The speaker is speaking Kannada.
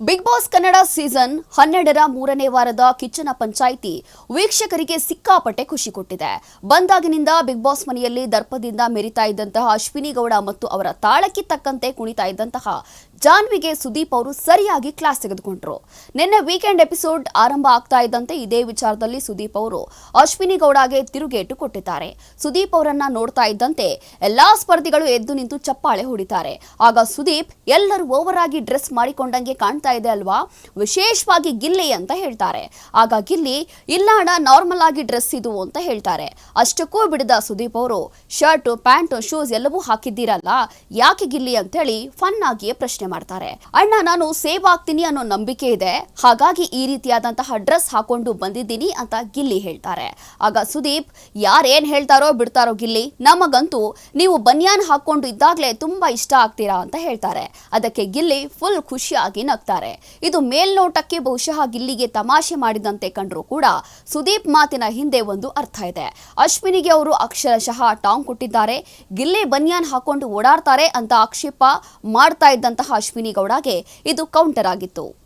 ಬಿಗ್ ಬಾಸ್ ಕನ್ನಡ ಸೀಸನ್ ಹನ್ನೆರಡರ ಮೂರನೇ ವಾರದ ಕಿಚ್ಚನ ಪಂಚಾಯಿತಿ ವೀಕ್ಷಕರಿಗೆ ಸಿಕ್ಕಾಪಟ್ಟೆ ಖುಷಿ ಕೊಟ್ಟಿದೆ. ಬಂದಾಗಿನಿಂದ ಬಿಗ್ ಬಾಸ್ ಮನೆಯಲ್ಲಿ ದರ್ಪದಿಂದ ಮೆರಿತಾ ಇದ್ದಂತಹ ಅಶ್ವಿನಿ ಗೌಡ ಮತ್ತು ಅವರ ತಾಳಕ್ಕೆ ತಕ್ಕಂತೆ ಕುಣಿತಾ ಇದ್ದಂತಹ ಜಾನ್ವಿಗೆ ಸುದೀಪ್ ಅವರು ಸರಿಯಾಗಿ ಕ್ಲಾಸ್ ತೆಗೆದುಕೊಂಡರು. ನಿನ್ನೆ ವೀಕೆಂಡ್ ಎಪಿಸೋಡ್ ಆರಂಭ ಆಗ್ತಾ ಇದ್ದಂತೆ ಇದೇ ವಿಚಾರದಲ್ಲಿ ಸುದೀಪ್ ಅವರು ಅಶ್ವಿನಿ ಗೌಡಗೆ ತಿರುಗೇಟು ಕೊಟ್ಟಿದ್ದಾರೆ. ಸುದೀಪ್ ಅವರನ್ನ ನೋಡ್ತಾ ಇದ್ದಂತೆ ಎಲ್ಲಾ ಸ್ಪರ್ಧಿಗಳು ಎದ್ದು ನಿಂತು ಚಪ್ಪಾಳೆ ಹೊಡಿತಾರೆ. ಆಗ ಸುದೀಪ್ ಎಲ್ಲರೂ ಓವರ್ ಆಗಿ ಡ್ರೆಸ್ ಮಾಡಿಕೊಂಡಂಗೆ ಕಾಣ್ತಾ ಇದೆ ಅಲ್ವಾ? ವಿಶೇಷವಾಗಿ ಗಿಲ್ಲಿ ಅಂತ ಹೇಳ್ತಾರೆ. ಆಗ ಗಿಲ್ಲಿ ಇಲ್ಲ ಅಣ್ಣ ನಾರ್ಮಲ್ ಆಗಿ ಡ್ರೆಸ್ ಇದು ಅಂತ ಹೇಳ್ತಾರೆ. ಅಷ್ಟಕ್ಕೂ ಬಿಡದ ಸುದೀಪ್ ಅವರು, ಶರ್ಟ್, ಪ್ಯಾಂಟ್, ಶೂಸ್ ಎಲ್ಲವೂ ಹಾಕಿದ್ದೀರಲ್ಲ, ಯಾಕೆ ಗಿಲ್ಲಿ ಅಂತೇಳಿ ಫನ್ ಆಗಿಯೇ ಪ್ರಶ್ನೆ ಮಾಡ್ತಾರೆ. ಅಣ್ಣ, ನಾನು ಸೇವ್ ಆಗ್ತೀನಿ ಅನ್ನೋ ನಂಬಿಕೆ ಇದೆ. ಹಾಗಾಗಿ ಈ ರೀತಿಯಾದಂತಹ ಡ್ರೆಸ್ ಹಾಕೊಂಡು ಬಂದಿದ್ದೀನಿ ಅಂತ ಗಿಲ್ಲಿ ಹೇಳ್ತಾರೆ. ಆಗ ಸುದೀಪ್, ಯಾರೇನ್ ಹೇಳ್ತಾರೋ ಬಿಡ್ತಾರೋ ಗಿಲ್ಲಿ, ನಮಗಂತೂ ನೀವು ಬನಿಯಾನ್ ಹಾಕೊಂಡು ಇದ್ದಾಗಲೇ ತುಂಬಾ ಇಷ್ಟ ಆಗ್ತೀರಾ ಅಂತ ಹೇಳ್ತಾರೆ. ಅದಕ್ಕೆ ಗಿಲ್ಲಿ ಫುಲ್ ಖುಷಿಯಾಗಿ ನಗ್ತಾರೆ ಇದು ಮೇಲ್ನೋಟಕ್ಕೆ ಬಹುಶಃ ಗಿಲ್ಲಿಗೆ ತಮಾಷೆ ಮಾಡಿದಂತೆ ಕಂಡರೂ ಕೂಡ ಸುದೀಪ್ ಮಾತಿನ ಹಿಂದೆ ಒಂದು ಅರ್ಥ ಇದೆ. ಅಶ್ವಿನಿಗೆ ಅವರು ಅಕ್ಷರಶಃ ಟಾಂಗ್ ಕೊಟ್ಟಿದ್ದಾರೆ. ಗಿಲ್ಲಿ ಬನಿಯಾನ್ ಹಾಕೊಂಡು ಓಡಾಡ್ತಾರೆ ಅಂತ ಆಕ್ಷೇಪ ಮಾಡ್ತಾ ಇದ್ದಂತಹ ಅಶ್ವಿನಿ ಗೌಡಗೆ ಇದು ಕೌಂಟರ್ ಆಗಿತ್ತು.